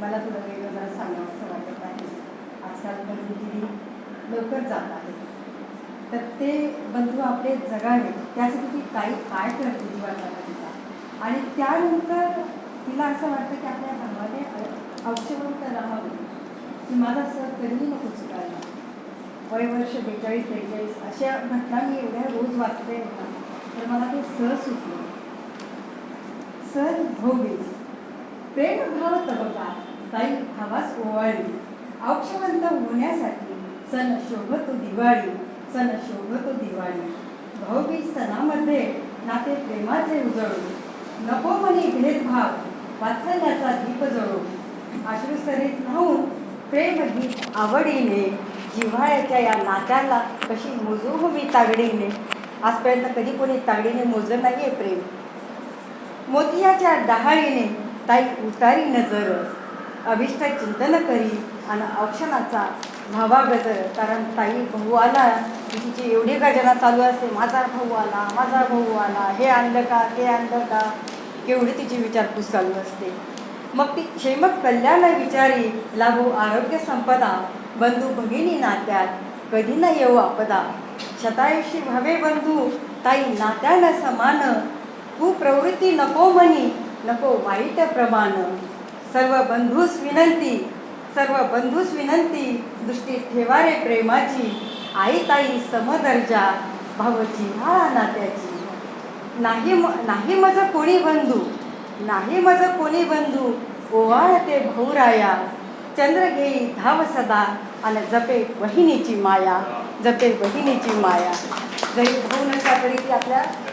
मला थोडं वेगळं जरा सांगावं असं वाटत आहे. आजकाल बंधू किती लवकर जात आहे तर ते बंधू आपले जगावे त्यासाठी ती काही काय करते जीवाचा तिचा आणि त्यानंतर तिला असं वाटतं की आपल्या धर्माने औषधवंत राहावं. की माझा सर कधीही नको चुकायला. वय वर्ष बेचाळीस त्रेचाळीस अशा घटना मी एवढ्या रोज वाचते ना तर मला ते सर सुचलं. सर भाऊबीज प्रेमभाव तबका ताई हवास ओवाळली औक्षवंत होण्यासाठी सण शोभतो दिवाळी सण शोभतो दिवाळी. भाऊबीज सणामध्ये नाते प्रेमाचे उजळू नको म्हणे भेदभाव वात्सल्याचा दीप जळू राहून प्रेम ही आवडीने जिव्हाळ्याच्या या नात्याला कशी मोजू हवी तागडीने? आजपर्यंत कधी कोणी तागडीने मोजलं नाही आहे प्रेम. मोतियाच्या डहाळीने ताई उतारी नजर. अभिष्ट चिंतन करी आणि औक्षणाचा भावा गजर कारण ताई भाऊ आला तिची एवढी गजना चालू असते माझा भाऊ आला माझा भाऊ आला हे आणलं का ते आणलं का? केवढी तिची विचारपूस चालू असते. मग ती क्षेमक कल्याण विचारी लागू आरोग्य संपदा बंधू भगिनी नात्यात कधी न येऊ आपदा. शतायुषी व्हावे बंधू ताई नात्याला समान. कुप्रवृत्ती नको म्हणी नको वाईट प्रमाण. सर्व बंधूस विनंती सर्व बंधूस विनंती दृष्टी ठेवा रे प्रेमाची आई ताई समदर्जा भावची हा नात्याची. नाही म नाही माझं कोणी बंधू नाही माझं कोणी बंधू ओवाळते भाऊराया चंद्र घेई धाव सदा आणि जपे बहिणीची माया जपे बहिणीची माया. जरी भाऊ नसला तरी ती आपल्या